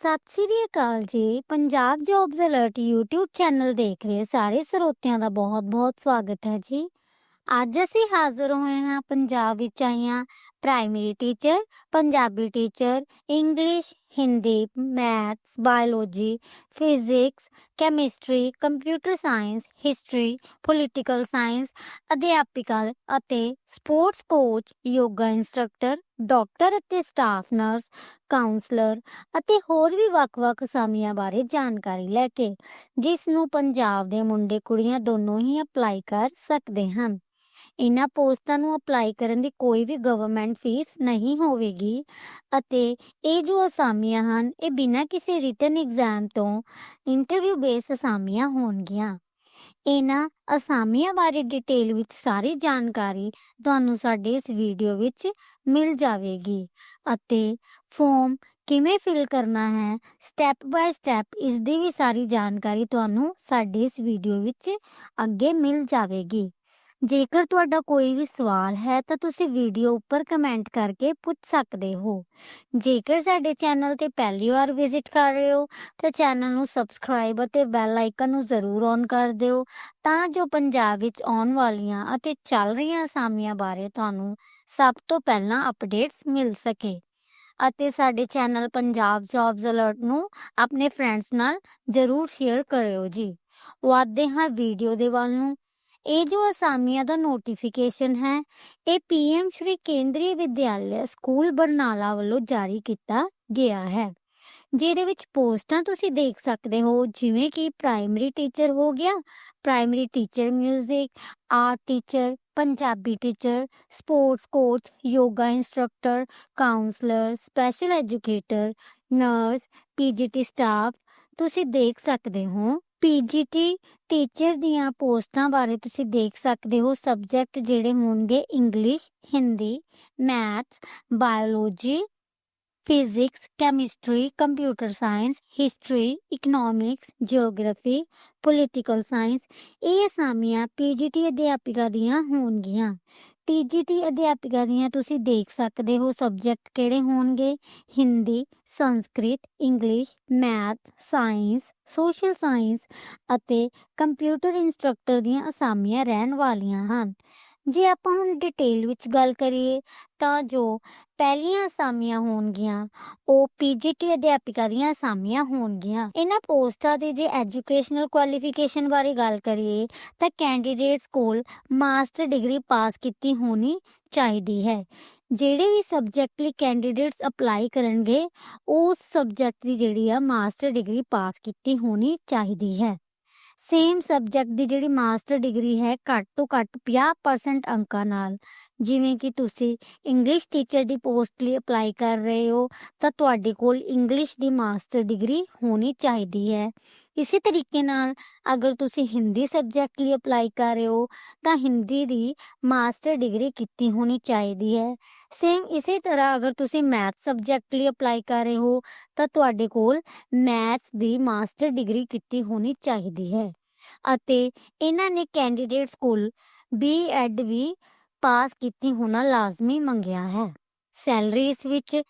ਸਤਿ ਸ੍ਰੀ ਅਕਾਲ ਜੀ। Punjab jobs alert YouTube channel ਦੇਖ ਰਹੇ ਸਾਰੇ ਸਰੋਤਿਆਂ ਦਾ ਬਹੁਤ-ਬਹੁਤ ਸਵਾਗਤ ਹੈ ਜੀ। ਅੱਜ ਅਸੀਂ ਹਾਜ਼ਰ ਹੋਏ ਹਾਂ ਪੰਜਾਬ ਵਿੱਚ ਆਈਆਂ primary teacher Punjabi teacher English Hindi maths biology physics chemistry computer science history political science ਅਧਿਆਪਿਕਾ ਅਤੇ sports coach yoga instructor doctor ਅਤੇ ਸਟਾਫ ਨਰਸ ਕਾਉਂਸਲਰ ਅਤੇ ਹੋਰ ਵੀ ਵੱਖ-ਵੱਖ ਅਸਾਮੀਆਂ ਬਾਰੇ ਜਾਣਕਾਰੀ ਲੈ ਕੇ ਜਿਸ ਨੂੰ ਪੰਜਾਬ ਦੇ ਮੁੰਡੇ ਕੁੜੀਆਂ ਦੋਨੋਂ ਹੀ ਅਪਲਾਈ ਕਰ ਸਕਦੇ ਹਨ। ਇਹਨਾਂ ਪੋਸਟਾਂ ਨੂੰ ਅਪਲਾਈ ਕਰਨ ਦੀ ਕੋਈ ਵੀ ਗਵਰਨਮੈਂਟ ਫੀਸ ਨਹੀਂ ਹੋਵੇਗੀ ਅਤੇ ਇਹ ਜੋ ਅਸਾਮੀਆਂ ਹਨ, ਇਹ ਬਿਨਾਂ ਕਿਸੇ ਰਿਟਨ ਐਗਜ਼ਾਮ ਤੋਂ ਇੰਟਰਵਿਊ ਬੇਸ ਅਸਾਮੀਆਂ ਹੋਣਗੀਆਂ। ਇਹਨਾਂ ਅਸਾਮੀਆਂ ਬਾਰੇ ਡਿਟੇਲ ਵਿੱਚ ਸਾਰੀ ਜਾਣਕਾਰੀ ਤੁਹਾਨੂੰ ਸਾਡੇ ਇਸ ਵੀਡੀਓ ਵਿੱਚ ਮਿਲ ਜਾਵੇਗੀ ਅਤੇ ਫਾਰਮ ਕਿਵੇਂ ਫਿਲ ਕਰਨਾ ਹੈ ਸਟੈਪ ਬਾਈ ਸਟੈਪ ਇਸ ਦੀ ਵੀ ਸਾਰੀ ਜਾਣਕਾਰੀ ਤੁਹਾਨੂੰ ਸਾਡੇ ਇਸ ਵੀਡੀਓ ਵਿੱਚ ਅੱਗੇ ਮਿਲ ਜਾਵੇਗੀ। ਜੇਕਰ ਤੁਹਾਡਾ ਕੋਈ ਵੀ ਸਵਾਲ ਹੈ, ਤਾਂ ਤੁਸੀਂ ਵੀਡੀਓ ਉੱਪਰ ਕਮੈਂਟ ਕਰਕੇ ਪੁੱਛ ਸਕਦੇ ਹੋ। ਜੇਕਰ ਸਾਡੇ ਚੈਨਲ ਤੇ ਪਹਿਲੀ ਵਾਰ ਵਿਜ਼ਿਟ ਕਰ ਰਹੇ ਹੋ, ਤਾਂ ਚੈਨਲ ਨੂੰ ਸਬਸਕ੍ਰਾਈਬ ਅਤੇ ਬੈਲ ਆਈਕਨ ਨੂੰ ਜ਼ਰੂਰ ਔਨ ਕਰ ਦਿਓ, ਤਾਂ ਜੋ ਪੰਜਾਬ ਵਿੱਚ ਆਉਣ ਵਾਲੀਆਂ ਅਤੇ ਚੱਲ ਰਹੀਆਂ ਅਸਾਮੀਆਂ ਬਾਰੇ ਤੁਹਾਨੂੰ ਸਭ ਤੋਂ ਪਹਿਲਾਂ ਅਪਡੇਟਸ ਮਿਲ ਸਕੇ। ਅਤੇ ਸਾਡੇ ਚੈਨਲ ਪੰਜਾਬ ਜੌਬਸ ਅਲਰਟ ਨੂੰ ਆਪਣੇ ਫਰੈਂਡਸ ਨਾਲ ਜ਼ਰੂਰ ਸ਼ੇਅਰ ਕਰਿਓ ਜੀ। ਵਾਦੇ ਹਾਂ ਵੀਡੀਓ ਦੇ ਵੱਲ ਨੂੰ। ਇਹ ਜੋ ਅਸਾਮੀਆਂ ਦਾ ਨੋਟੀਫਿਕੇਸ਼ਨ ਹੈ, ਇਹ ਪੀਐਮ ਸ਼੍ਰੀ ਕੇਂਦਰੀ ਵਿਦਿਆਲਿਆ ਸਕੂਲ ਬਰਨਾਲਾ ਵੱਲੋਂ ਜਾਰੀ ਕੀਤਾ ਗਿਆ ਹੈ। ਜਿਹਦੇ ਵਿੱਚ ਪੋਸਟਾਂ ਤੁਸੀਂ ਦੇਖ ਸਕਦੇ ਹੋ, ਜਿਵੇਂ ਕਿ ਪ੍ਰਾਇਮਰੀ ਟੀਚਰ ਹੋ ਗਿਆ primary teacher 뮤직 art teacher Punjabi teacher sports coach yoga instructor counsellor special educator nurse PGT staff ਤੁਸੀਂ ਦੇਖ ਸਕਦੇ ਹੋ। ਪੀਜੀਟੀ ਟੀਚਰ ਦੀਆਂ ਪੋਸਟਾਂ ਬਾਰੇ ਤੁਸੀਂ ਦੇਖ ਸਕਦੇ ਹੋ। ਸਬਜੈਕਟ ਜਿਹੜੇ ਹੋਣਗੇ English Hindi math biology physics chemistry computer science history economics geography political science ਇਹ ਅਸਾਮੀਆਂ ਪੀਜੀਟੀ ਅਧਿਆਪਿਕਾ ਦੀਆਂ ਹੋਣਗੀਆਂ। ਟੀਜੀਟੀ ਅਧਿਆਪਿਕਾ ਦੀਆਂ ਤੁਸੀਂ ਦੇਖ ਸਕਦੇ ਹੋ ਸਬਜੈਕਟ ਕਿਹੜੇ ਹੋਣਗੇ? Hindi Sanskrit English math science social science ਅਤੇ ਕੰਪਿਊਟਰ ਇੰਸਟ੍ਰਕਟਰ ਦੀਆਂ ਅਸਾਮੀਆਂ ਰਹਿਣ ਵਾਲੀਆਂ ਹਨ। ਜੇ ਆਪਾਂ ਹੁਣ ਡਿਟੇਲ ਵਿੱਚ ਗੱਲ ਕਰੀਏ ਤਾਂ ਜੋ ਪਹਿਲੀਆਂ ਅਸਾਮੀਆਂ ਹੋਣਗੀਆਂ, ਉਹ ਪੀਜੀਟੀ ਅਧਿਆਪਿਕਾ ਦੀਆਂ ਅਸਾਮੀਆਂ ਹੋਣਗੀਆਂ। ਇਹਨਾਂ ਪੋਸਟਾਂ ਦੇ ਜੇ ਐਜੂਕੇਸ਼ਨਲ ਕੁਆਲੀਫਿਕੇਸ਼ਨ ਬਾਰੇ ਗੱਲ ਕਰੀਏ, ਤਾਂ ਕੈਂਡੀਡੇਟਸ ਕੋਲ ਮਾਸਟਰ ਡਿਗਰੀ ਪਾਸ ਕੀਤੀ ਹੋਣੀ ਚਾਹੀਦੀ ਹੈ। ਜਿਹੜੇ ਵੀ ਸਬਜੈਕਟ ਲਈ ਕੈਂਡੀਡੇਟਸ ਅਪਲਾਈ ਕਰਨਗੇ ਉਸ ਸਬਜੈਕਟ ਦੀ ਜਿਹੜੀ ਆ ਮਾਸਟਰ ਡਿਗਰੀ ਪਾਸ ਕੀਤੀ ਹੋਣੀ ਚਾਹੀਦੀ ਹੈ। ਸੇਮ ਸਬਜੈਕਟ ਦੀ ਜਿਹੜੀ ਮਾਸਟਰ ਡਿਗਰੀ ਹੈ, ਘੱਟ ਤੋਂ ਘੱਟ 50% ਅੰਕਾਂ ਨਾਲ। ਜਿਵੇਂ ਕਿ ਤੁਸੀਂ ਇੰਗਲਿਸ਼ ਟੀਚਰ ਦੀ ਪੋਸਟ ਲਈ ਅਪਲਾਈ ਕਰ ਰਹੇ ਹੋ, ਤਾਂ ਤੁਹਾਡੇ ਕੋਲ ਇੰਗਲਿਸ਼ ਦੀ ਮਾਸਟਰ ਡਿਗਰੀ ਹੋਣੀ ਚਾਹੀਦੀ ਹੈ। ਇਸੇ ਤਰੀਕੇ ਨਾਲ ਅਗਰ ਤੁਸੀਂ ਹਿੰਦੀ ਸਬਜੈਕਟ ਲਈ ਅਪਲਾਈ ਕਰ ਰਹੇ ਹੋ, ਤਾਂ ਹਿੰਦੀ ਦੀ ਮਾਸਟਰ ਡਿਗਰੀ ਕੀਤੀ ਹੋਣੀ ਚਾਹੀਦੀ ਹੈ। ਸੇਮ ਇਸੇ ਤਰ੍ਹਾਂ ਅਗਰ ਤੁਸੀਂ ਮੈਥ ਸਬਜੈਕਟ ਲਈ ਅਪਲਾਈ ਕਰ ਰਹੇ ਹੋ, ਤਾਂ ਤੁਹਾਡੇ ਕੋਲ ਮੈਥਸ ਦੀ ਮਾਸਟਰ ਡਿਗਰੀ ਕੀਤੀ ਹੋਣੀ ਚਾਹੀਦੀ ਹੈ। ਅਤੇ ਇਹਨਾਂ ਨੇ ਕੈਂਡੀਡੇਟਸ ਕੋਲ ਬੀਐਡ ਵੀ ਪਾਸ ਕੀਤੀ ਹੋਣਾ ਲਾਜ਼ਮੀ ਮੰਗਿਆ ਹੈ। ਸੈਲਰੀ ਇਸ ਵਿੱਚ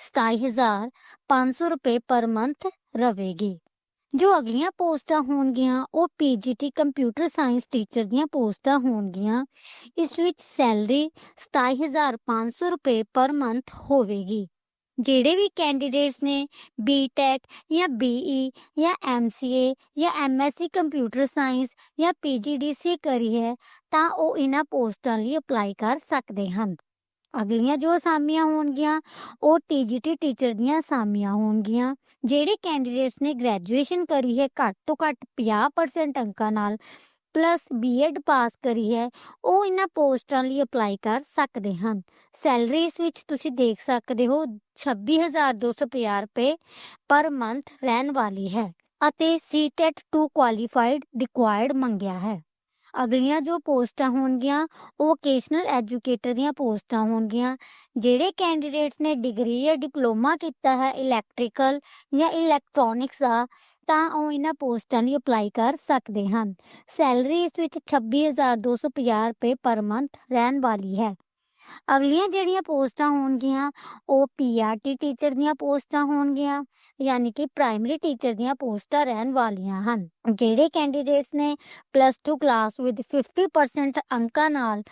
27500 ਰੁਪਏ ਪਰ ਮੰਥ ਰਵੇਗੀ। ਜੋ ਅਗਲੀਆਂ ਪੋਸਟਾਂ ਹੋਣਗੀਆਂ, ਉਹ ਪੀਜੀਟੀ ਕੰਪਿਊਟਰ ਸਾਇੰਸ ਟੀਚਰ ਦੀਆਂ ਪੋਸਟਾਂ ਹੋਣਗੀਆਂ। ਇਸ ਵਿੱਚ ਸੈਲਰੀ 27500 ਰੁਪਏ ਪਰ ਮੰਥ ਹੋਵੇਗੀ। ਜਿਹੜੇ ਵੀ ਕੈਂਡੀਡੇਟਸ ਨੇ ਬੀਟੈਕ ਜਾਂ ਬੀਈ ਜਾਂ ਐਮਸੀਏ ਜਾਂ ਐਮਐਸਸੀ ਕੰਪਿਊਟਰ ਸਾਇੰਸ ਜਾਂ ਪੀਜੀਡੀਸੀ ਕਰੀ ਹੈ, ਤਾਂ ਉਹ ਇਹਨਾਂ ਪੋਸਟਾਂ ਲਈ ਅਪਲਾਈ ਕਰ ਸਕਦੇ ਹਨ। ਅਗਲੀਆਂ ਜੋ ਅਸਾਮੀਆਂ ਹੋਣਗੀਆਂ, ਉਹ ਟੀਜੀਟੀ ਟੀਚਰ ਦੀਆਂ ਅਸਾਮੀਆਂ ਹੋਣਗੀਆਂ, ਜਿਹੜੇ ਕੈਂਡੀਡੇਟਸ ਨੇ ਗ੍ਰੈਜੂਏਸ਼ਨ ਕਰੀ ਹੈ, ਘੱਟ ਤੋਂ ਘੱਟ 50% ਅੰਕਾਂ ਨਾਲ ਪਲੱਸ ਬੀਐਡ ਪਾਸ ਕਰੀ ਹੈ, ਉਹ ਇਹਨਾਂ ਪੋਸਟਾਂ ਲਈ ਅਪਲਾਈ ਕਰ ਸਕਦੇ ਹਨ। ਸੈਲਰੀ ਇਸ ਵਿੱਚ ਤੁਸੀਂ ਦੇਖ ਸਕਦੇ ਹੋ 26250 ਰੁਪਏ ਪਰ ਮੰਥ ਰਹਿਣ ਵਾਲੀ ਹੈ ਅਤੇ ਸੀਟੈਟ 2 ਕੁਆਲੀਫਾਈਡ ਰਿਕੁਆਇਰਡ ਮੰਗਿਆ ਹੈ। ਅਗਲੀਆਂ ਜੋ ਪੋਸਟਾਂ ਹੋਣਗੀਆਂ, ਉਹ ਵੋਕੇਸ਼ਨਲ ਐਜੂਕੇਟਰ ਦੀਆਂ ਪੋਸਟਾਂ ਹੋਣਗੀਆਂ, ਜਿਹੜੇ ਕੈਂਡੀਡੇਟਸ ਨੇ ਡਿਗਰੀ ਜਾਂ ਡਿਪਲੋਮਾ ਕੀਤਾ ਹੈ ਇਲੈਕਟ੍ਰੀਕਲ ਜਾਂ ਇਲੈਕਟ੍ਰੋਨਿਕਸ ਦਾ, ਤਾਂ ਉਹ ਇਹਨਾਂ ਪੋਸਟਾਂ ਲਈ ਅਪਲਾਈ ਕਰ ਸਕਦੇ ਹਨ। ਸੈਲਰੀ ਇਸ ਵਿੱਚ 26250 ਰੁਪਏ ਪਰ ਮੰਥ ਰਹਿਣ ਵਾਲੀ ਹੈ। ਅਗਲੀਆਂ ਜਿਹੜੀਆਂ ਪੋਸਟਾਂ ਹੋਣਗੀਆਂ, ਉਹ ਪੀਆਰਟੀ ਟੀਚਰ ਦੀਆਂ ਪੋਸਟਾਂ ਹੋਣਗੀਆਂ, ਯਾਨੀ ਕਿ ਪ੍ਰਾਇਮਰੀ ਟੀਚਰ ਦੀਆਂ ਪੋਸਟਾਂ ਰਹਿਣ ਵਾਲੀਆਂ ਹਨ। ਜਿਹੜੇ ਕੈਂਡੀਡੇਟਸ ਨੇ ਪਲੱਸ 2 ਕਲਾਸ ਵਿਦ 50% ਅੰਕਾਂ ਨਾਲ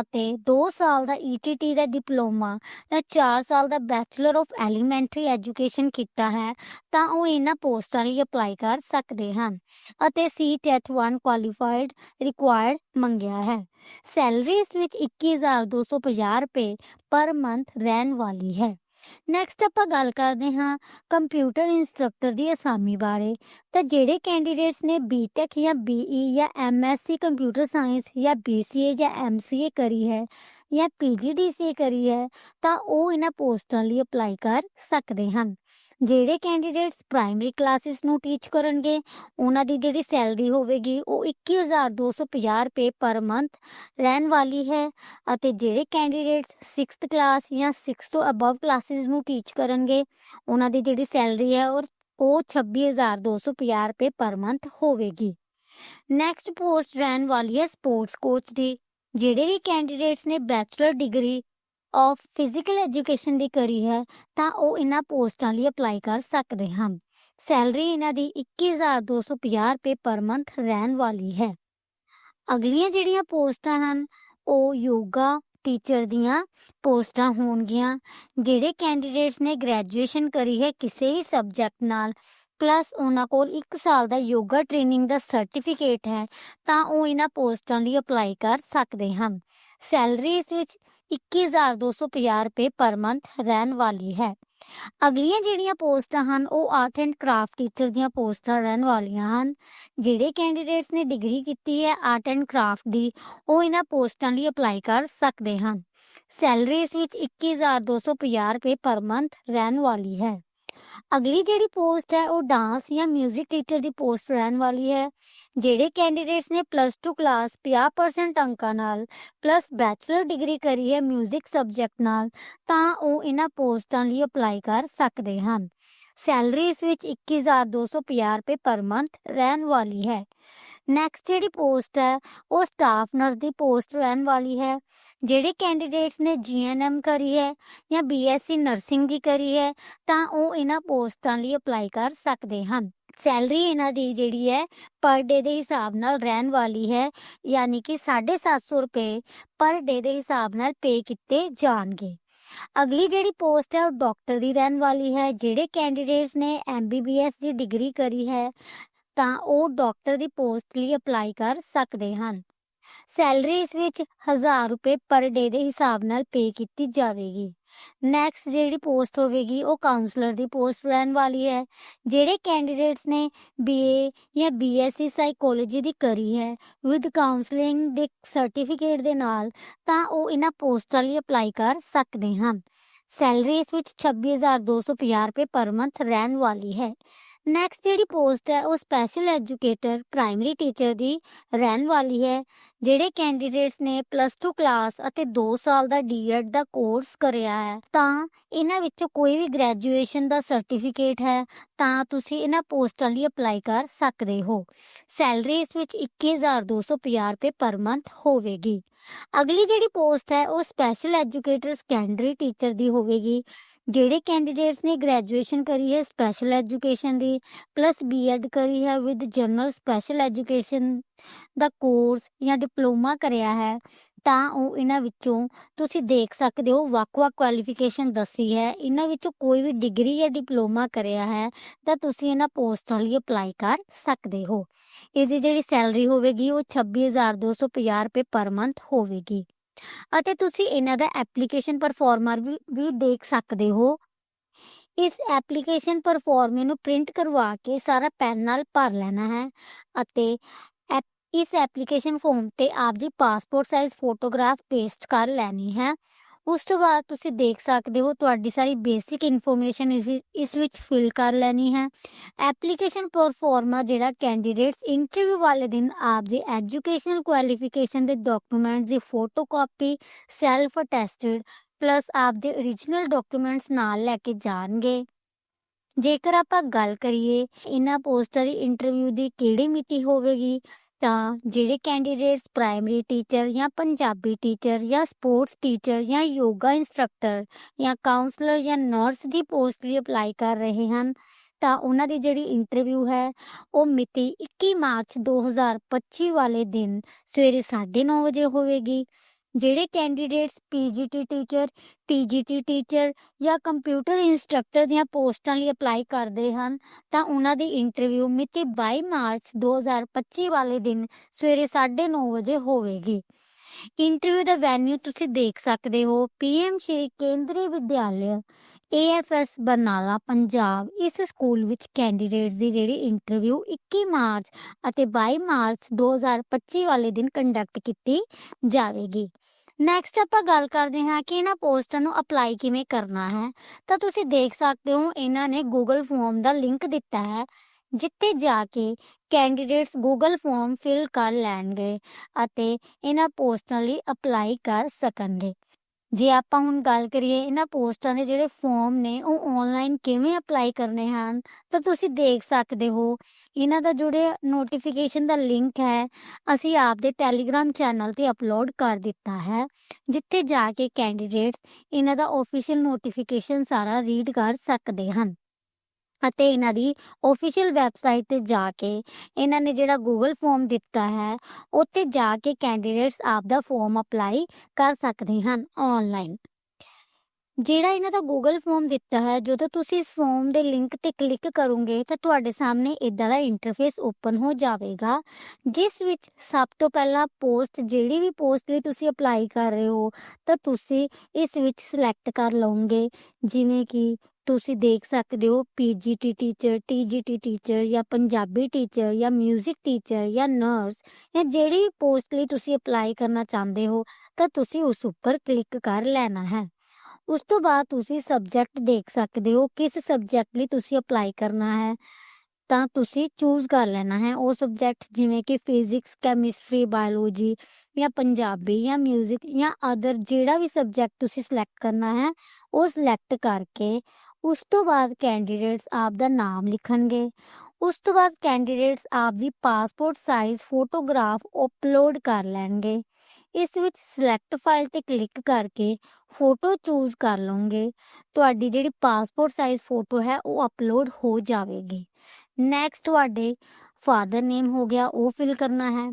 ਅਤੇ 2 ਸਾਲ ਦਾ ਈਟੀਟੀ ਦਾ ਡਿਪਲੋਮਾ ਜਾਂ 4 ਸਾਲ ਦਾ ਬੈਚਲਰ ਆਫ ਐਲੀਮੈਂਟਰੀ ਐਜੂਕੇਸ਼ਨ ਕੀਤਾ ਹੈ, ਤਾਂ ਉਹ ਇਹਨਾਂ ਪੋਸਟਾਂ ਲਈ ਅਪਲਾਈ ਕਰ ਸਕਦੇ ਹਨ ਅਤੇ ਸੀਟੈਟ 1 ਕੁਆਲੀਫਾਈਡ ਰਿਕੁਆਇਰਡ ਮੰਗਿਆ ਹੈ। ਸੈਲਰੀ ਇਸ ਵਿੱਚ 21250 ਰੁਪਏ ਪਰ ਮੰਥ ਰਹਿਣ ਵਾਲੀ ਹੈ। ਨੈਕਸਟ ਆਪਾਂ ਗੱਲ ਕਰਦੇ ਹਾਂ ਕੰਪਿਊਟਰ ਇੰਸਟ੍ਰਕਟਰ ਦੀ ਅਸਾਮੀ ਬਾਰੇ। ਤਾਂ ਜਿਹੜੇ ਕੈਂਡੀਡੇਟਸ ਨੇ ਬੀਟੈਕ ਜਾਂ ਬੀਈ ਜਾਂ ਐਮਐਸਸੀ ਕੰਪਿਊਟਰ ਸਾਇੰਸ ਜਾਂ ਬੀਸੀਏ ਜਾਂ ਐਮਸੀਏ ਕਰੀ ਹੈ ਜਾਂ ਪੀਜੀਡੀਸੀਏ ਕਰੀ ਹੈ ਤਾਂ ਉਹ ਇਹਨਾਂ ਪੋਸਟਾਂ ਲਈ ਅਪਲਾਈ ਕਰ ਸਕਦੇ ਹਨ। ਜਿਹੜੇ ਕੈਂਡੀਡੇਟਸ ਪ੍ਰਾਇਮਰੀ ਕਲਾਸਿਸ ਨੂੰ ਟੀਚ ਕਰਨਗੇ, ਉਹਨਾਂ ਦੀ ਜਿਹੜੀ ਸੈਲਰੀ ਹੋਵੇਗੀ, ਉਹ 21250 ਰੁਪਏ ਪਰ ਮੰਥ ਰਹਿਣ ਵਾਲੀ ਹੈ ਅਤੇ ਜਿਹੜੇ ਕੈਂਡੀਡੇਟਸ 6th ਕਲਾਸ ਜਾਂ 6 ਤੋਂ ਅਬਵ ਕਲਾਸਿਸ ਨੂੰ ਟੀਚ ਕਰਨਗੇ, ਉਹਨਾਂ ਦੀ ਜਿਹੜੀ ਸੈਲਰੀ ਹੈ ਉਹ ਉਹ 26250 ਰੁਪਏ ਪਰ ਮੰਥ ਹੋਵੇਗੀ। ਨੈਕਸਟ ਪੋਸਟ ਰਹਿਣ ਵਾਲੀ ਹੈ ਸਪੋਰਟਸ ਕੋਚ ਦੀ, ਜਿਹੜੇ ਵੀ ਕੈਂਡੀਡੇਟਸ ਨੇ bachelor degree of physical education ਦੀ ਕਰੀ ਹੈ, ਤਾਂ ਉਹ ਇਹਨਾਂ ਪੋਸਟਾਂ ਲਈ ਅਪਲਾਈ ਕਰ ਸਕਦੇ ਹਨ। ਸੈਲਰੀ ਇਹਨਾਂ ਦੀ 21250 ਰੁਪਏ ਪਰ ਮੰਥ ਰਹਿਣ ਵਾਲੀ ਹੈ। ਅਗਲੀਆਂ ਜਿਹੜੀਆਂ ਪੋਸਟਾਂ ਹਨ, ਉਹ ਯੋਗਾ ਟੀਚਰ ਦੀਆਂ ਪੋਸਟਾਂ ਹੋਣਗੀਆਂ, ਜਿਹੜੇ ਕੈਂਡੀਡੇਟਸ ਨੇ ਗ੍ਰੈਜੂਏਸ਼ਨ ਕਰੀ ਹੈ ਕਿਸੇ ਵੀ ਸਬਜੈਕਟ ਨਾਲ ਪਲੱਸ ਉਹਨਾਂ ਕੋਲ 1 ਸਾਲ ਦਾ ਯੋਗਾ ਟ੍ਰੇਨਿੰਗ ਦਾ ਸਰਟੀਫਿਕੇਟ ਹੈ, ਤਾਂ ਉਹ ਇਹਨਾਂ ਪੋਸਟਾਂ ਲਈ ਅਪਲਾਈ ਕਰ ਸਕਦੇ ਹਨ। ਸੈਲਰੀ ਇਸ ਵਿੱਚ 21250 ਰੁਪਏ ਪਰ ਮੰਥ ਰਹਿਣ ਵਾਲੀ ਹੈ। ਅਗਲੀਆਂ ਜਿਹੜੀਆਂ ਪੋਸਟਾਂ ਹਨ, ਉਹ ਆਰਟ ਐਂਡ ਕਰਾਫਟ ਟੀਚਰ ਦੀਆਂ ਪੋਸਟਾਂ ਰਹਿਣ ਵਾਲੀਆਂ ਹਨ, ਜਿਹੜੇ ਕੈਂਡੀਡੇਟਸ ਨੇ ਡਿਗਰੀ ਕੀਤੀ ਹੈ ਆਰਟ ਐਂਡ ਕਰਾਫਟ ਦੀ, ਉਹ ਇਹਨਾਂ ਪੋਸਟਾਂ ਲਈ ਅਪਲਾਈ ਕਰ ਸਕਦੇ ਹਨ। ਸੈਲਰੀ ਇਸ ਵਿੱਚ 21250 ਰੁਪਏ ਪਰ ਮੰਥ ਰਹਿਣ ਵਾਲੀ ਹੈ। ਅਗਲੀ ਜਿਹੜੀ ਪੋਸਟ ਹੈ ਉਹ ਡਾਂਸ ਜਾਂ 뮤직 ਟੀਚਰ ਦੀ ਪੋਸਟ ਰਹਿਣ ਵਾਲੀ ਹੈ ਜਿਹੜੇ ਕੈਂਡੀਡੇਟਸ ਨੇ ਪਲੱਸ 2 ਕਲਾਸ 50% ਅੰਕਾਂ ਨਾਲ ਪਲੱਸ ਬੈਚਲਰ ਡਿਗਰੀ ਕਰੀ ਹੈ 뮤직 ਸਬਜੈਕਟ ਨਾਲ ਤਾਂ ਉਹ ਇਹਨਾਂ ਪੋਸਟਾਂ ਲਈ ਅਪਲਾਈ ਕਰ ਸਕਦੇ ਹਨ ਸੈਲਰੀ ਇਸ ਵਿੱਚ 21250 ਰੁਪਏ ਪਰ ਮੰਥ ਰਹਿਣ ਵਾਲੀ ਹੈ ਨੈਕਸਟ ਜਿਹੜੀ ਪੋਸਟ ਹੈ, ਉਹ ਸਟਾਫ ਨਰਸ ਦੀ ਪੋਸਟ ਰਹਿਣ ਵਾਲੀ ਹੈ, ਜਿਹੜੇ ਕੈਂਡੀਡੇਟਸ ਨੇ ਜੀਐਨਐਮ ਕਰੀ ਹੈ ਜਾਂ ਬੀਐਸਸੀ ਨਰਸਿੰਗ ਦੀ ਕਰੀ ਹੈ, ਤਾਂ ਉਹ ਇਹਨਾਂ ਪੋਸਟਾਂ ਲਈ ਅਪਲਾਈ ਕਰ ਸਕਦੇ ਹਨ। ਸੈਲਰੀ ਇਹਨਾਂ ਦੀ ਜਿਹੜੀ ਹੈ ਪਰ ਡੇ ਦੇ ਹਿਸਾਬ ਨਾਲ ਰਹਿਣ ਵਾਲੀ ਹੈ, ਯਾਨੀ ਕਿ 750 ਰੁਪਏ ਪਰ ਡੇ ਦੇ ਹਿਸਾਬ ਨਾਲ ਪੇ ਕੀਤੇ ਜਾਣਗੇ। ਅਗਲੀ ਜਿਹੜੀ ਪੋਸਟ ਹੈ, ਉਹ ਡਾਕਟਰ ਦੀ ਰਹਿਣ ਵਾਲੀ ਹੈ, ਜਿਹੜੇ ਕੈਂਡੀਡੇਟਸ ਨੇ ਐਮਬੀਬੀਐਸ ਦੀ ਡਿਗਰੀ ਕਰੀ ਹੈ ਤਾਂ ਉਹ ਡਾਕਟਰ ਦੀ ਪੋਸਟ ਲਈ ਅਪਲਾਈ ਕਰ ਸਕਦੇ ਹਨ। ਸੈਲਰੀ ਇਸ ਵਿੱਚ 1000 ਰੁਪਏ ਪਰ ਡੇ ਦੇ ਹਿਸਾਬ ਨਾਲ ਪੇ ਕੀਤੀ ਜਾਵੇਗੀ। ਨੈਕਸਟ ਜਿਹੜੀ ਪੋਸਟ ਹੋਵੇਗੀ, ਉਹ ਕਾਉਂਸਲਰ ਦੀ ਪੋਸਟ ਰਹਿਣ ਵਾਲੀ ਹੈ। ਜਿਹੜੇ ਕੈਂਡੀਡੇਟਸ ਨੇ ਬੀਏ ਜਾਂ ਬੀਐਸਸੀ ਸਾਈਕੋਲੋਜੀ ਦੀ ਕਰੀ ਹੈ ਵਿਦ ਕਾਉਂਸਲਿੰਗ ਦੇ ਸਰਟੀਫਿਕੇਟ ਦੇ ਨਾਲ, ਤਾਂ ਉਹ ਇਹਨਾਂ ਪੋਸਟਾਂ ਲਈ ਅਪਲਾਈ ਕਰ ਸਕਦੇ ਹਨ। ਸੈਲਰੀ ਇਸ ਵਿੱਚ 26250 ਰੁਪਏ ਪਰ ਮੰਥ ਰਹਿਣ ਵਾਲੀ ਹੈ। ਨੈਕਸਟ ਜਿਹੜੀ ਪੋਸਟ ਹੈ, ਉਹ ਸਪੈਸ਼ਲ ਐਜੂਕੇਟਰ ਪ੍ਰਾਇਮਰੀ ਟੀਚਰ ਦੀ ਰਹਿਣ ਵਾਲੀ ਹੈ, ਜਿਹੜੇ ਕੈਂਡੀਡੇਟਸ ਨੇ ਪਲੱਸ 2 ਕਲਾਸ ਅਤੇ 2 ਸਾਲ ਦਾ ਡੀਐਡ ਦਾ ਕੋਰਸ ਕਰਿਆ ਹੈ, ਤਾਂ ਇਹਨਾਂ ਵਿੱਚੋਂ ਕੋਈ ਵੀ ਗ੍ਰੈਜੂਏਸ਼ਨ ਦਾ ਸਰਟੀਫਿਕੇਟ ਹੈ, ਤਾਂ ਤੁਸੀਂ ਇਹਨਾਂ ਪੋਸਟਾਂ ਲਈ ਅਪਲਾਈ ਕਰ ਸਕਦੇ ਹੋ। ਸੈਲਰੀ ਇਸ ਵਿੱਚ 21250 ਰੁਪਏ ਪਰ ਮੰਥ ਹੋਵੇਗੀ। ਅਗਲੀ ਜਿਹੜੀ ਪੋਸਟ ਹੈ, ਉਹ ਸਪੈਸ਼ਲ ਐਜੂਕੇਟਰ ਸੈਕੰਡਰੀ ਟੀਚਰ ਦੀ ਹੋਵੇਗੀ ਜਿਹੜੇ ਕੈਂਡੀਡੇਟਸ ਨੇ ਗ੍ਰੈਜੂਏਸ਼ਨ ਕਰੀ ਹੈ ਸਪੈਸ਼ਲ ਐਜੂਕੇਸ਼ਨ ਦੀ ਪਲੱਸ ਬੀਐਡ ਕਰੀ ਹੈ ਵਿਦ ਜਨਰਲ ਸਪੈਸ਼ਲ ਐਜੂਕੇਸ਼ਨ ਦਾ ਕੋਰਸ ਜਾਂ ਡਿਪਲੋਮਾ ਕਰਿਆ ਹੈ, ਤਾਂ ਉਹ ਇਹਨਾਂ ਵਿੱਚੋਂ ਤੁਸੀਂ ਦੇਖ ਸਕਦੇ ਹੋ ਵੱਖ-ਵੱਖ ਕੁਆਲੀਫਿਕੇਸ਼ਨ ਦੱਸੀ ਹੈ। ਇਹਨਾਂ ਵਿੱਚੋਂ ਕੋਈ ਵੀ ਡਿਗਰੀ ਜਾਂ ਡਿਪਲੋਮਾ ਕਰਿਆ ਹੈ, ਤਾਂ ਤੁਸੀਂ ਇਹਨਾਂ ਪੋਸਟਾਂ ਲਈ ਅਪਲਾਈ ਕਰ ਸਕਦੇ ਹੋ। ਇਹਦੀ ਜਿਹੜੀ ਸੈਲਰੀ ਹੋਵੇਗੀ ਉਹ 26250 ਰੁਪਏ ਪਰ ਮੰਥ ਹੋਵੇਗੀ। ਅਤੇ ਤੁਸੀਂ ਇਹਨਾਂ ਦਾ ਐਪਲੀਕੇਸ਼ਨ ਪਰਫਾਰਮਰ ਵੀ ਦੇਖ ਸਕਦੇ ਹੋ। ਇਸ ਐਪਲੀਕੇਸ਼ਨ ਪਰਫਾਰਮੇ ਨੂੰ ਪ੍ਰਿੰਟ ਕਰਵਾ ਕੇ ਸਾਰਾ ਪੈਨ ਨਾਲ ਭਰ ਲੈਣਾ ਹੈ ਅਤੇ ਇਸ ਐਪਲੀਕੇਸ਼ਨ ਫਾਰਮ ਤੇ ਆਪ ਦੀ ਪਾਸਪੋਰਟ ਸਾਈਜ਼ ਫੋਟੋਗ੍ਰਾਫ ਪੇਸਟ ਕਰ ਲੈਣੀ ਹੈ। ਉਸ ਤੋਂ ਬਾਅਦ ਤੁਸੀਂ ਦੇਖ ਸਕਦੇ ਹੋ ਤੁਹਾਡੀ ਸਾਰੀ ਬੇਸਿਕ ਇਨਫੋਰਮੇਸ਼ਨ ਇਸ ਵਿੱਚ ਫਿਲ ਕਰ ਲੈਣੀ ਹੈ। ਐਪਲੀਕੇਸ਼ਨ ਪਰਫਾਰਮਾ ਜਿਹੜਾ ਕੈਂਡੀਡੇਟਸ ਇੰਟਰਵਿਊ ਵਾਲੇ ਦਿਨ ਆਪਦੇ ਐਜੂਕੇਸ਼ਨਲ ਕੁਆਲੀਫਿਕੇਸ਼ਨ ਦੇ ਡਾਕੂਮੈਂਟਸ ਦੀ ਫੋਟੋਕਾਪੀ ਸੈਲਫ ਅਟੈਸਟਡ ਪਲੱਸ ਆਪਦੇ origignal ਡਾਕੂਮੈਂਟਸ ਨਾਲ ਲੈ ਕੇ ਜਾਣਗੇ। ਜੇਕਰ ਆਪਾਂ ਗੱਲ ਕਰੀਏ, ਇਹਨਾਂ ਪੋਸਟਰ ਦੀ ਇੰਟਰਵਿਊ ਦੀ ਕਿਹੜੀ ਮਿਤੀ ਹੋਵੇਗੀ? ਤਾਂ ਜਿਹੜੇ ਕੈਂਡੀਡੇਟਸ ਪ੍ਰਾਇਮਰੀ ਟੀਚਰ ਜਾਂ ਪੰਜਾਬੀ ਟੀਚਰ ਜਾਂ ਸਪੋਰਟਸ ਟੀਚਰ ਜਾਂ ਯੋਗਾ ਇੰਸਟ੍ਰਕਟਰ ਜਾਂ ਕਾਉਂਸਲਰ ਜਾਂ ਨਰਸ ਦੀ ਪੋਸਟ ਲਈ ਅਪਲਾਈ ਕਰ ਰਹੇ ਹਨ, ਤਾਂ ਉਹਨਾਂ ਦੀ ਜਿਹੜੀ ਇੰਟਰਵਿਊ ਹੈ, ਉਹ ਮਿਤੀ 21 ਮਾਰਚ 2025 ਵਾਲੇ ਦਿਨ ਸਵੇਰੇ 9:30 ਵਜੇ ਹੋਵੇਗੀ। ਜਿਹੜੇ candidates PGT teacher TGT teacher ਜਾਂ ਕੰਪਿਊਟਰ ਇੰਸਟ੍ਰਕਟਰ ਦੀਆਂ ਪੋਸਟਾਂ ਲਈ ਅਪਲਾਈ ਕਰਦੇ ਹਨ, ਤਾਂ ਉਹਨਾਂ ਦੀ ਇੰਟਰਵਿਊ ਮਿਤੀ 22 ਮਾਰਚ 2025 ਵਾਲੇ ਦਿਨ ਸਵੇਰੇ 9:30 ਵਜੇ ਹੋਵੇਗੀ। ਇੰਟਰਵਿਊ ਦਾ ਵੈਨਿਊ ਤੁਸੀਂ ਦੇਖ ਸਕਦੇ ਹੋ ਪੀਐਮ ਸ਼੍ਰੀ ਕੇਂਦਰੀ ਵਿਦਿਆਲਿਆ ਏਐਫਐਸ ਬਰਨਾਲਾ, ਪੰਜਾਬ। ਇਸ ਸਕੂਲ ਵਿੱਚ ਕੈਂਡੀਡੇਟਸ ਦੀ ਜਿਹੜੀ ਇੰਟਰਵਿਊ 21 ਮਾਰਚ ਅਤੇ 22 ਮਾਰਚ 2025 ਵਾਲੇ ਦਿਨ ਕੰਡਕਟ ਕੀਤੀ ਜਾਵੇਗੀ। ਨੈਕਸਟ ਆਪਾਂ ਗੱਲ ਕਰਦੇ ਹਾਂ ਕਿ ਇਹਨਾਂ ਪੋਸਟਾਂ ਨੂੰ ਅਪਲਾਈ ਕਿਵੇਂ ਕਰਨਾ ਹੈ। ਤਾਂ ਤੁਸੀਂ ਦੇਖ ਸਕਦੇ ਹੋ, ਇਹਨਾਂ ਨੇ ਗੂਗਲ ਫਾਰਮ ਦਾ ਲਿੰਕ ਦਿੱਤਾ ਹੈ, ਜਿੱਥੇ ਜਾ ਕੇ ਕੈਂਡੀਡੇਟਸ ਗੂਗਲ ਫਾਰਮ ਫਿਲ ਕਰ ਲੈਣਗੇ ਅਤੇ ਇਹਨਾਂ ਪੋਸਟਾਂ ਲਈ ਅਪਲਾਈ ਕਰ ਸਕਣਗੇ। ਜੇ ਆਪਾਂ ਹੁਣ ਗੱਲ ਕਰੀਏ ਇਹਨਾਂ ਪੋਸਟਾਂ ਦੇ ਜਿਹੜੇ ਫਾਰਮ ਨੇ, ਉਹ ਆਨਲਾਈਨ ਕਿਵੇਂ ਅਪਲਾਈ ਕਰਨੇ ਹਨ, ਤਾਂ ਤੁਸੀਂ ਦੇਖ ਸਕਦੇ ਹੋ, ਇਹਨਾਂ ਦਾ ਜੁੜੇ ਨੋਟੀਫਿਕੇਸ਼ਨ ਦਾ ਲਿੰਕ ਹੈ, ਅਸੀਂ ਆਪਦੇ ਟੈਲੀਗ੍ਰਾਮ ਚੈਨਲ ਤੇ ਅਪਲੋਡ ਕਰ ਦਿੱਤਾ ਹੈ, ਜਿੱਥੇ ਜਾ ਕੇ ਕੈਂਡੀਡੇਟਸ ਇਹਨਾਂ ਦਾ ਆਫੀਸ਼ੀਅਲ ਨੋਟੀਫਿਕੇਸ਼ਨ ਸਾਰਾ ਰੀਡ ਕਰ ਸਕਦੇ ਹਨ। ਅਤੇ ਇਹਨਾਂ ਦੀ ਆਫੀਸ਼ੀਅਲ ਵੈਬਸਾਈਟ ਤੇ ਜਾ ਕੇ ਇਹਨਾਂ ਨੇ ਜਿਹੜਾ ਗੂਗਲ ਫਾਰਮ ਦਿੱਤਾ ਹੈ, ਉੱਥੇ ਜਾ ਕੇ ਕੈਂਡੀਡੇਟਸ ਆਪਦਾ ਫਾਰਮ ਅਪਲਾਈ ਕਰ ਸਕਦੇ ਹਨ ਆਨਲਾਈਨ ਜਿਹੜਾ ਇਹਨਾਂ ਦਾ ਗੂਗਲ ਫਾਰਮ ਦਿੱਤਾ ਹੈ, ਜਦੋਂ ਤੁਸੀਂ ਇਸ ਫਾਰਮ ਦੇ ਲਿੰਕ ਤੇ ਕਲਿੱਕ ਕਰੋਗੇ, ਤਾਂ ਤੁਹਾਡੇ ਸਾਹਮਣੇ ਇਦਾਂ ਦਾ ਇੰਟਰਫੇਸ ਓਪਨ ਹੋ ਜਾਵੇਗਾ, ਜਿਸ ਵਿੱਚ ਸਭ ਤੋਂ ਪਹਿਲਾਂ ਪੋਸਟ ਜਿਹੜੀ ਵੀ ਪੋਸਟ ਲਈ ਤੁਸੀਂ ਅਪਲਾਈ ਕਰ ਰਹੇ ਹੋ, ਤਾਂ ਤੁਸੀਂ ਇਸ ਵਿੱਚ ਸਿਲੈਕਟ ਕਰ ਲਓਗੇ, ਜਿਵੇਂ ਕਿ ਤੁਸੀਂ ਦੇਖ ਸਕਦੇ ਹੋ ਪੀਜੀਟੀ ਟੀਚਰ ਟੀਜੀਟੀ ਟੀਚਰ ਜਾਂ ਪੰਜਾਬੀ ਟੀਚਰ ਜਾਂ 뮤직 ਟੀਚਰ ਜਾਂ ਨਰਸ ਜਾਂ ਜਿਹੜੀ ਵੀ ਪੋਸਟ ਲਈ ਤੁਸੀਂ ਅਪਲਾਈ ਕਰਨਾ ਚਾਹੁੰਦੇ ਹੋ ਤਾਂ ਤੁਸੀਂ ਉਸ ਉੱਪਰ ਕਲਿੱਕ ਕਰ ਲੈਣਾ ਹੈ ਉਸ ਤੋਂ ਬਾਅਦ ਤੁਸੀਂ ਸਬਜੈਕਟ ਦੇਖ ਸਕਦੇ ਹੋ ਕਿਸ ਸਬਜੈਕਟ ਲਈ ਤੁਸੀਂ ਅਪਲਾਈ ਕਰਨਾ ਹੈ ਤਾਂ ਤੁਸੀਂ ਚੂਜ਼ ਕਰ ਲੈਣਾ ਹੈ ਉਹ ਸਬਜੈਕਟ ਜਿਵੇਂ ਕਿ ਫਿਜ਼ਿਕਸ ਕੈਮਿਸਟਰੀ ਬਾਇਓਲੋਜੀ ਜਾਂ ਪੰਜਾਬੀ ਜਾਂ 뮤직 ਜਾਂ ਅਦਰ ਜਿਹੜਾ ਵੀ ਸਬਜੈਕਟ ਤੁਸੀਂ ਸਿਲੈਕਟ ਕਰਨਾ ਹੈ ਉਹ ਸਿਲੈਕਟ ਕਰਕੇ ਉਸ ਤੋਂ ਬਾਅਦ ਕੈਂਡੀਡੇਟਸ ਆਪ ਦਾ ਨਾਮ ਲਿਖਣਗੇ। ਉਸ ਤੋਂ ਬਾਅਦ ਕੈਂਡੀਡੇਟਸ ਆਪ ਦੀ ਪਾਸਪੋਰਟ ਸਾਈਜ਼ ਫੋਟੋਗ੍ਰਾਫ ਅਪਲੋਡ ਕਰ ਲੈਣਗੇ। ਇਸ ਵਿੱਚ ਸਿਲੈਕਟ ਫਾਈਲ ਤੇ ਕਲਿੱਕ ਕਰਕੇ ਫੋਟੋ ਚੂਜ਼ ਕਰ ਲਓਗੇ। ਤੁਹਾਡੀ ਜਿਹੜੀ ਪਾਸਪੋਰਟ ਸਾਈਜ਼ ਫੋਟੋ ਹੈ, ਉਹ ਅਪਲੋਡ ਹੋ ਜਾਵੇਗੀ। ਨੈਕਸਟ ਤੁਹਾਡੇ ਫਾਦਰ ਨੇਮ ਹੋ ਗਿਆ, ਉਹ ਫਿਲ ਕਰਨਾ ਹੈ।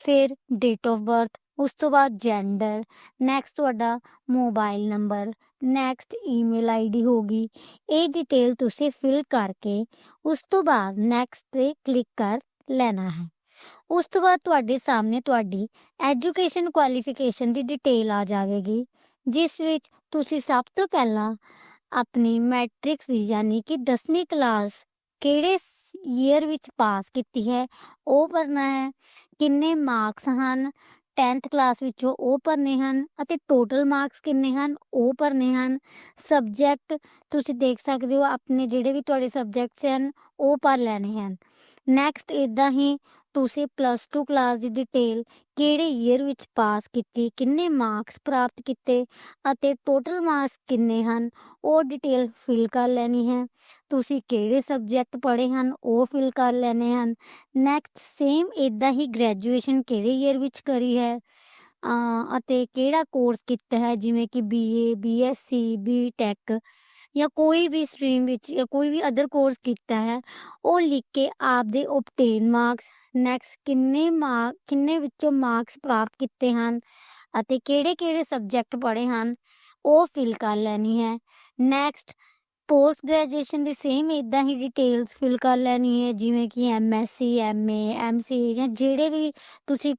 ਫਿਰ ਡੇਟ ਆਫ ਬਰਥ ਉਸ ਤੋਂ ਬਾਅਦ ਜੈਂਡਰ ਨੈਕਸਟ ਤੁਹਾਡਾ mobile number next email ID ਹੋਗੀ ਇਹ ਡਿਟੇਲ ਤੁਸੀਂ ਫਿਲ ਕਰਕੇ ਉਸ ਤੋਂ ਬਾਅਦ ਨੈਕਸਟ ਤੇ ਕਲਿੱਕ ਕਰ ਲੈਣਾ ਹੈ। ਉਸ ਤੋਂ ਬਾਅਦ ਤੁਹਾਡੇ ਸਾਹਮਣੇ ਤੁਹਾਡੀ ਐਜੂਕੇਸ਼ਨ ਕੁਆਲੀਫਿਕੇਸ਼ਨ ਦੀ ਡਿਟੇਲ ਆ ਜਾਵੇਗੀ, ਜਿਸ ਵਿੱਚ ਤੁਸੀਂ ਸਭ ਤੋਂ ਪਹਿਲਾਂ ਆਪਣੀ ਮੈਟ੍ਰਿਕਸ ਯਾਨੀ ਕਿ 10ਵੀਂ ਕਲਾਸ ਕਿਹੜੇ ਈਅਰ ਵਿੱਚ ਪਾਸ ਕੀਤੀ ਹੈ, ਉਹ ਭਰਨਾ ਹੈ, ਕਿੰਨੇ ਮਾਰਕਸ ਹਨ 10th ਕਲਾਸ ਵਿੱਚੋਂ ਉਹ ਭਰਨੇ ਹਨ ਅਤੇ ਟੋਟਲ ਮਾਰਕਸ ਕਿੰਨੇ ਹਨ, ਉਹ ਭਰਨੇ ਹਨ। ਸਬਜੈਕਟ ਤੁਸੀਂ ਦੇਖ ਸਕਦੇ ਹੋ, ਆਪਣੇ ਜਿਹੜੇ ਵੀ ਤੁਹਾਡੇ ਸਬਜੈਕਟਸ ਹਨ, ਉਹ ਭਰ ਲੈਣੇ ਹਨ। ਨੈਕਸਟ ਇਦਾਂ ਹੀ ਤੁਸੀਂ ਪਲੱਸ 2 ਕਲਾਸ ਦੀ ਡਿਟੇਲ ਕਿਹੜੇ ਈਅਰ ਵਿੱਚ ਪਾਸ ਕੀਤੀ, ਕਿੰਨੇ ਮਾਰਕਸ ਪ੍ਰਾਪਤ ਕੀਤੇ ਅਤੇ ਟੋਟਲ ਮਾਰਕਸ ਕਿੰਨੇ ਹਨ, ਉਹ ਡਿਟੇਲ ਫਿਲ ਕਰ ਲੈਣੀ ਹੈ। ਤੁਸੀਂ ਕਿਹੜੇ ਸਬਜੈਕਟ ਪੜ੍ਹੇ ਹਨ, ਉਹ ਫਿਲ ਕਰ ਲੈਣੇ ਹਨ। ਨੈਕਸਟ ਸੇਮ ਇਦਾਂ ਹੀ ਗ੍ਰੈਜੂਏਸ਼ਨ ਕਿਹੜੇ ਈਅਰ ਵਿੱਚ ਕਰੀ ਹੈ? ਅਤੇ ਕਿਹੜਾ ਕੋਰਸ ਕੀਤਾ ਹੈ? ਜਿਵੇਂ ਕਿ ਬੀਏ ਬੀਐਸਸੀ ਬੀਟੈਕ ਜਾਂ ਕੋਈ ਵੀ ਸਟਰੀਮ ਵਿੱਚ ਜਾਂ ਕੋਈ ਵੀ ਅਦਰ ਕੋਰਸ ਕੀਤਾ ਹੈ, ਉਹ ਲਿਖ ਕੇ ਆਪਦੇ ਓਬਟੇਨ ਮਾਰਕਸ ਨੈਕਸਟ ਕਿੰਨੇ ਮਾਰਕ ਕਿੰਨੇ ਵਿੱਚੋਂ ਮਾਰਕਸ ਪ੍ਰਾਪਤ ਕੀਤੇ ਹਨ ਅਤੇ ਕਿਹੜੇ-ਕਿਹੜੇ ਸਬਜੈਕਟ ਪੜ੍ਹੇ ਹਨ, ਉਹ ਫਿਲ ਕਰ ਲੈਣੀ ਹੈ। ਨੈਕਸਟ ਪੋਸਟ ਗ੍ਰੈਜੂਏਸ਼ਨ ਦੀ ਸੇਮ ਇਦਾਂ ਹੀ ਡਿਟੇਲਸ ਫਿਲ ਕਰ ਲੈਣੀ ਹੈ, ਜਿਵੇਂ ਕਿ ਐਮਐਸਸੀ ਐਮਏ ਐਮਸੀਏ ਜਾਂ ਜਿਹੜੇ ਵੀ ਤੁਸੀਂ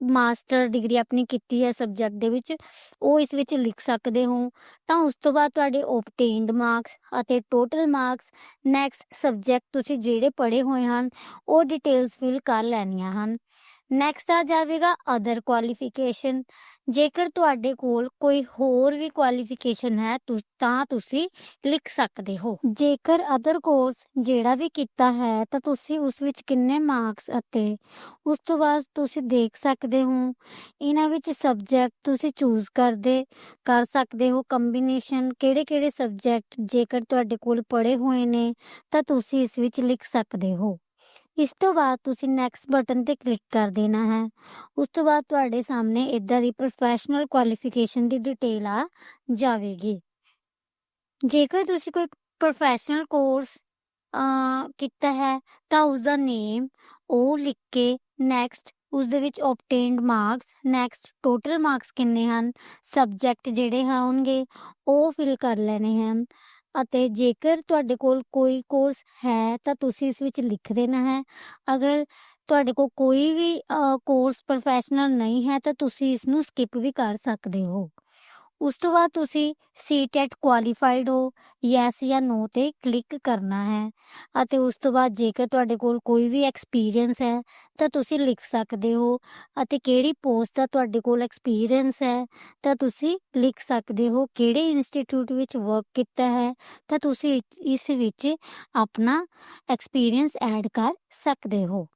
ਮਾਸਟਰ ਡਿਗਰੀ ਆਪਣੀ ਕੀਤੀ ਹੈ ਸਬਜੈਕਟ ਦੇ ਵਿੱਚ, ਉਹ ਇਸ ਵਿੱਚ ਲਿਖ ਸਕਦੇ ਹੋ। ਤਾਂ ਉਸ ਤੋਂ ਬਾਅਦ ਤੁਹਾਡੇ ਓਬਟੇਨਡ ਮਾਰਕਸ ਅਤੇ ਟੋਟਲ ਮਾਰਕਸ ਨੈਕਸਟ ਸਬਜੈਕਟ ਤੁਸੀਂ ਜਿਹੜੇ ਪੜ੍ਹੇ ਹੋਏ ਹਨ, ਉਹ ਡਿਟੇਲਸ ਫਿਲ ਕਰ ਲੈਣੀਆਂ ਹਨ। ਨੈਕਸਟ ਆ ਜਾਵੇਗਾ ਅਦਰ ਕੁਆਲੀਫਿਕੇਸ਼ਨ ਜੇਕਰ ਤੁਹਾਡੇ ਕੋਲ ਕੋਈ ਹੋਰ ਵੀ ਕੁਆਲੀਫਿਕੇਸ਼ਨ ਹੈ, ਤਾਂ ਤੁਸੀਂ ਲਿਖ ਸਕਦੇ ਹੋ। ਜੇਕਰ ਅਦਰ ਕੋਰਸ ਜਿਹੜਾ ਵੀ ਕੀਤਾ ਹੈ, ਤਾਂ ਤੁਸੀਂ ਉਸ ਵਿੱਚ ਕਿੰਨੇ ਮਾਰਕਸ ਅਤੇ ਉਸ ਤੋਂ ਬਾਅਦ ਤੁਸੀਂ ਦੇਖ ਸਕਦੇ ਹੋ, ਇਹਨਾਂ ਵਿੱਚ ਸਬਜੈਕਟ ਤੁਸੀਂ ਚੂਜ਼ ਕਰਦੇ, ਕਰ ਸਕਦੇ ਹੋ ਕੰਬੀਨੇਸ਼ਨ ਕਿਹੜੇ-ਕਿਹੜੇ ਸਬਜੈਕਟ ਜੇਕਰ ਤੁਹਾਡੇ ਕੋਲ ਪੜ੍ਹੇ ਹੋਏ ਨੇ, ਤਾਂ ਤੁਸੀਂ ਇਸ ਵਿੱਚ ਲਿਖ ਸਕਦੇ ਹੋ। ਇਸ ਤੋਂ ਬਾਅਦ ਤੁਸੀਂ ਨੈਕਸਟ ਬਟਨ ਤੇ ਕਲਿੱਕ ਕਰ ਦੇਣਾ ਹੈ। ਉਸ ਤੋਂ ਬਾਅਦ ਤੁਹਾਡੇ ਸਾਹਮਣੇ ਇਦਾਂ ਦੀ ਪ੍ਰੋਫੈਸ਼ਨਲ ਕੁਆਲੀਫਿਕੇਸ਼ਨ ਦੀ ਡਿਟੇਲ ਆ ਜਾਵੇਗੀ। ਜੇਕਰ ਤੁਸੀਂ ਕੋਈ ਪ੍ਰੋਫੈਸ਼ਨਲ ਕੋਰਸ ਕੀਤਾ ਹੈ, ਤਾਂ ਉਸ ਦਾ ਨੇਮ ਉਹ ਲਿਖ ਕੇ ਨੈਕਸਟ ਉਸ ਦੇ ਵਿੱਚ obtained marks next total marks ਕਿੰਨੇ ਹਨ ਸਬਜੈਕਟ ਜਿਹੜੇ ਹੋਣਗੇ, ਉਹ ਫਿਲ ਕਰ ਲੈਣੇ ਹਨ। ਅਤੇ ਜੇਕਰ ਤੁਹਾਡੇ ਕੋਲ ਕੋਈ ਕੋਰਸ ਹੈ, ਤਾਂ ਤੁਸੀਂ ਇਸ ਵਿੱਚ ਲਿਖ ਦੇਣਾ ਹੈ। ਅਗਰ ਤੁਹਾਡੇ ਕੋਲ ਕੋਈ ਵੀ ਕੋਰਸ ਪ੍ਰੋਫੈਸ਼ਨਲ ਨਹੀਂ ਹੈ, ਤਾਂ ਤੁਸੀਂ ਇਸ ਨੂੰ ਸਕਿਪ ਵੀ ਕਰ ਸਕਦੇ ਹੋ। ਉਸ ਤੋਂ ਬਾਅਦ ਤੁਸੀਂ ਸੀਟੈਟ ਕੁਆਲੀਫਾਈਡ ਹੋ ਯੈਸ ਜਾਂ ਨੋ ਤੇ ਕਲਿੱਕ ਕਰਨਾ ਹੈ। ਅਤੇ ਉਸ ਤੋਂ ਬਾਅਦ ਜੇਕਰ ਤੁਹਾਡੇ ਕੋਲ ਕੋਈ ਵੀ ਐਕਸਪੀਰੀਅੰਸ ਹੈ, ਤਾਂ ਤੁਸੀਂ ਲਿਖ ਸਕਦੇ ਹੋ। ਅਤੇ ਕਿਹੜੀ ਪੋਸਟ ਦਾ ਤੁਹਾਡੇ ਕੋਲ ਐਕਸਪੀਰੀਅੰਸ ਹੈ, ਤਾਂ ਤੁਸੀਂ ਲਿਖ ਸਕਦੇ ਹੋ ਕਿਹੜੇ ਇੰਸਟੀਚਿਊਟ ਵਿੱਚ ਵਰਕ ਕੀਤਾ ਹੈ, ਤਾਂ ਤੁਸੀਂ ਇਸ- ਇਸ ਵਿੱਚ ਆਪਣਾ ਐਕਸਪੀਰੀਅੰਸ ਐਡ ਕਰ ਸਕਦੇ ਹੋ।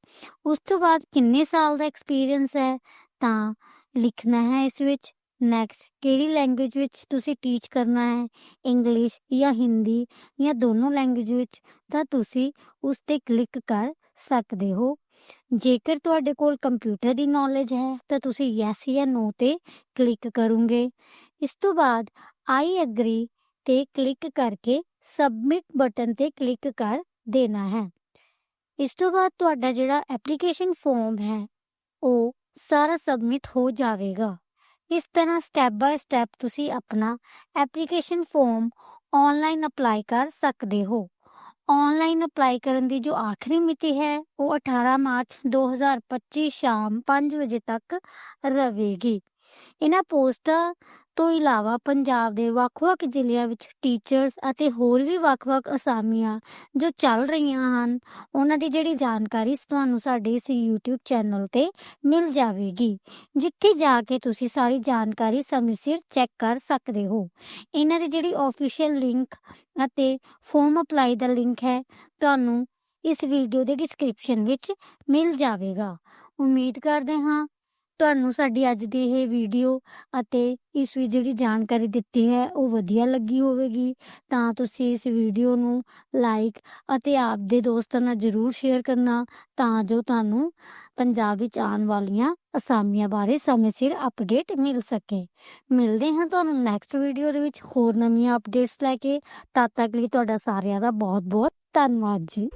ਉਸ ਤੋਂ ਬਾਅਦ ਕਿੰਨੇ ਸਾਲ ਦਾ ਐਕਸਪੀਰੀਅੰਸ ਹੈ, ਤਾਂ ਲਿਖਣਾ ਹੈ ਇਸ ਵਿੱਚ। ਨੈਕਸਟ ਕਿਹੜੀ ਲੈਂਗੁਏਜ ਵਿੱਚ ਤੁਸੀਂ ਟੀਚ ਕਰਨਾ ਹੈ? ਇੰਗਲਿਸ਼ ਜਾਂ ਹਿੰਦੀ ਜਾਂ ਦੋਨੋਂ ਲੈਂਗੁਏਜ ਵਿੱਚ, ਤਾਂ ਤੁਸੀਂ ਉਸ ਤੇ ਕਲਿੱਕ ਕਰ ਸਕਦੇ ਹੋ। ਜੇਕਰ ਤੁਹਾਡੇ ਕੋਲ ਕੰਪਿਊਟਰ ਦੀ ਨੌਲੇਜ ਹੈ, ਤਾਂ ਤੁਸੀਂ ਯੈਸ ਜਾਂ ਨੋ ਤੇ ਕਲਿੱਕ ਕਰੋਗੇ। ਇਸ ਤੋਂ ਬਾਅਦ ਆਈ ਐਗਰੀ ਤੇ ਕਲਿੱਕ ਕਰਕੇ ਸਬਮਿਟ ਬਟਨ ਤੇ ਕਲਿੱਕ ਕਰ ਦੇਣਾ ਹੈ। ਇਸ ਤੋਂ ਬਾਅਦ ਤੁਹਾਡਾ ਜਿਹੜਾ ਐਪਲੀਕੇਸ਼ਨ ਫਾਰਮ ਹੈ, ਉਹ ਸਾਰਾ ਸਬਮਿਟ ਹੋ ਜਾਵੇਗਾ। ਇਸ ਤਰ੍ਹਾਂ ਸਟੈਪ ਬਾਏ ਸਟੈਪ ਤੁਸੀਂ ਆਪਣਾ ਐਪਲੀਕੇਸ਼ਨ ਫਾਰਮ ਆਨਲਾਈਨ ਅਪਲਾਈ ਕਰ ਸਕਦੇ ਹੋ? ਆਨਲਾਈਨ ਅਪਲਾਈ ਕਰਨ ਦੀ ਜੋ ਆਖਰੀ ਮਿਤੀ ਹੈ, ਉਹ 18 ਮਾਰਚ 2025 ਸ਼ਾਮ 5 ਵਜੇ ਤੱਕ ਰਹੇਗੀ। ਇਹਨਾਂ ਪੋਸਟਾਂ ਤੋਂ ਇਲਾਵਾ ਪੰਜਾਬ ਦੇ ਵੱਖ-ਵੱਖ ਜ਼ਿਲ੍ਹਿਆਂ ਵਿੱਚ ਟੀਚਰਸ ਅਤੇ ਹੋਰ ਵੀ ਵੱਖ-ਵੱਖ ਅਸਾਮੀਆਂ ਜੋ ਚੱਲ ਰਹੀਆਂ ਹਨ, ਉਹਨਾਂ ਦੀ ਜਿਹੜੀ ਜਾਣਕਾਰੀ ਤੁਹਾਨੂੰ ਸਾਡੇ ਇਸ YouTube ਚੈਨਲ ਤੇ ਮਿਲ ਜਾਵੇਗੀ, ਜਿੱਥੇ ਜਾ ਕੇ ਤੁਸੀਂ ਸਾਰੀ ਜਾਣਕਾਰੀ ਸਮੇਂ ਸਿਰ ਚੈੱਕ ਕਰ ਸਕਦੇ ਹੋ। ਇਹਨਾਂ ਦੀ ਜਿਹੜੀ ਆਫੀਸ਼ੀਅਲ ਲਿੰਕ ਅਤੇ ਫਾਰਮ ਅਪਲਾਈ ਦਾ ਲਿੰਕ ਹੈ, ਤੁਹਾਨੂੰ ਇਸ ਵੀਡੀਓ ਦੇ ਡਿਸਕ੍ਰਿਪਸ਼ਨ ਵਿੱਚ ਮਿਲ ਜਾਵੇਗਾ। ਉਮੀਦ ਕਰਦੇ ਹਾਂ ਤੁਹਾਨੂੰ ਸਾਡੀ ਅੱਜ ਦੀ ਇਹ ਵੀਡੀਓ ਅਤੇ ਇਸ ਵਿੱਚ ਜਿਹੜੀ ਜਾਣਕਾਰੀ ਦਿੱਤੀ ਹੈ, ਉਹ ਵਧੀਆ ਲੱਗੀ ਹੋਵੇਗੀ। ਤਾਂ ਤੁਸੀਂ ਇਸ ਵੀਡੀਓ ਨੂੰ ਲਾਈਕ ਅਤੇ ਆਪਦੇ ਦੋਸਤਾਂ ਨਾਲ ਜਰੂਰ ਸ਼ੇਅਰ ਕਰਨਾ, ਤਾਂ ਜੋ ਤੁਹਾਨੂੰ ਪੰਜਾਬ ਵਿੱਚ ਆਉਣ ਵਾਲੀਆਂ ਅਸਾਮੀਆਂ ਬਾਰੇ ਸਮੇਂ ਸਿਰ ਅਪਡੇਟ ਮਿਲ ਸਕੇ। ਮਿਲਦੇ ਹਾਂ ਤੁਹਾਨੂੰ ਨੈਕਸਟ ਵੀਡੀਓ ਦੇ ਵਿੱਚ ਹੋਰ ਨਵੀਆਂ ਅਪਡੇਟਸ ਲੈ ਕੇ। ਤਦ ਤੱਕ ਲਈ ਤੁਹਾਡਾ ਸਾਰਿਆਂ ਦਾ ਬਹੁਤ ਬਹੁਤ ਧੰਨਵਾਦ ਜੀ।